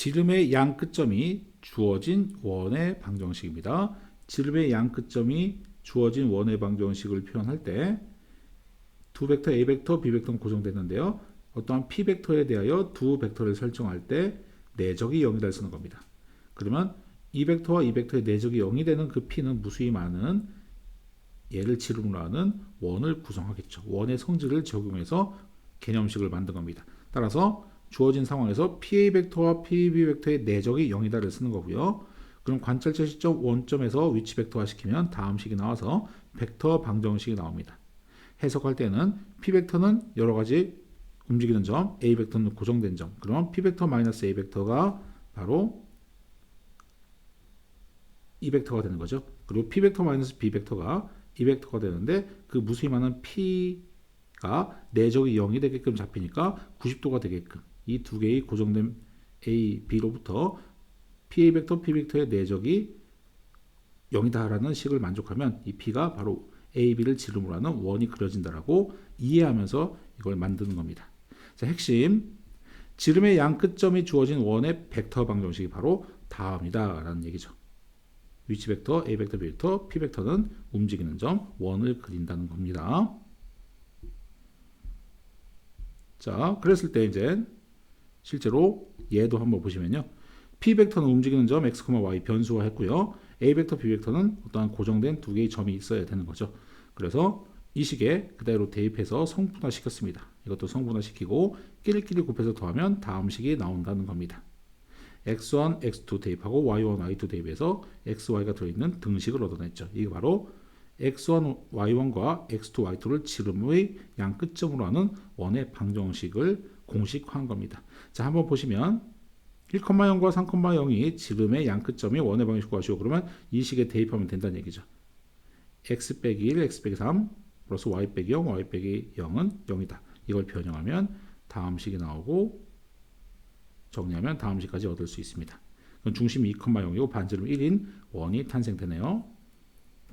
지름의 양 끝점이 주어진 원의 방정식입니다. 지름의 양 끝점이 주어진 원의 방정식을 표현할 때 두 벡터 A 벡터, B 벡터는 고정됐는데요. 어떠한 P 벡터에 대하여 두 벡터를 설정할 때 내적이 0이다 쓰는 겁니다. 그러면 이 벡터와 이 벡터의 내적이 0이 되는 그 P는 무수히 많은 얘를 지름으로 하는 원을 구성하겠죠. 원의 성질을 적용해서 개념식을 만든 겁니다. 따라서 주어진 상황에서 PA 벡터와 PB 벡터의 내적이 0이다를 쓰는 거고요. 그럼 관찰자 시점 원점에서 위치 벡터화 시키면 다음 식이 나와서 벡터 방정식이 나옵니다. 해석할 때는 P 벡터는 여러 가지 움직이는 점, A 벡터는 고정된 점. 그럼 P 벡터 마이너스 A 벡터가 바로 이 벡터가 되는 거죠. 그리고 P 벡터 마이너스 B 벡터가 이 벡터가 되는데 그 무수히 많은 P 가 내적이 0이 되게끔 잡히니까 90도가 되게끔 이 두 개의 고정된 A, B로부터 PA 벡터, P 벡터의 내적이 0이다라는 식을 만족하면 이 P가 바로 A, B를 지름으로 하는 원이 그려진다라고 이해하면서 이걸 만드는 겁니다. 자, 핵심 지름의 양 끝점이 주어진 원의 벡터 방정식이 바로 다음이다라는 얘기죠. 위치 벡터, A 벡터, B 벡터, P 벡터는 움직이는 점, 원을 그린다는 겁니다. 자, 그랬을 때 이제 실제로 얘도 한번 보시면요. P 벡터는 움직이는 점 x, y 변수화 했고요. A 벡터, B 벡터는 어떠한 고정된 두 개의 점이 있어야 되는 거죠. 그래서 이 식에 그대로 대입해서 성분화 시켰습니다. 이것도 성분화 시키고 끼리끼리 곱해서 더하면 다음 식이 나온다는 겁니다. x1, x2 대입하고 y1, y2 대입해서 xy가 들어있는 등식을 얻어냈죠. 이게 바로 x1, y1과 x2, y2를 지름의 양 끝점으로 하는 원의 방정식을 공식화한 겁니다. 자, 한번 보시면 1,0과 3,0이 지름의 양 끝점이 원의 방정식 구하시오. 그러면 이 식에 대입하면 된다는 얘기죠. x 빼기 1, x 빼기 3 플러스 y 빼기 0, y 빼기 0은 0이다. 이걸 변형하면 다음 식이 나오고 정리하면 다음 식까지 얻을 수 있습니다. 그럼 중심이 2,0이고 반지름 1인 원이 탄생되네요.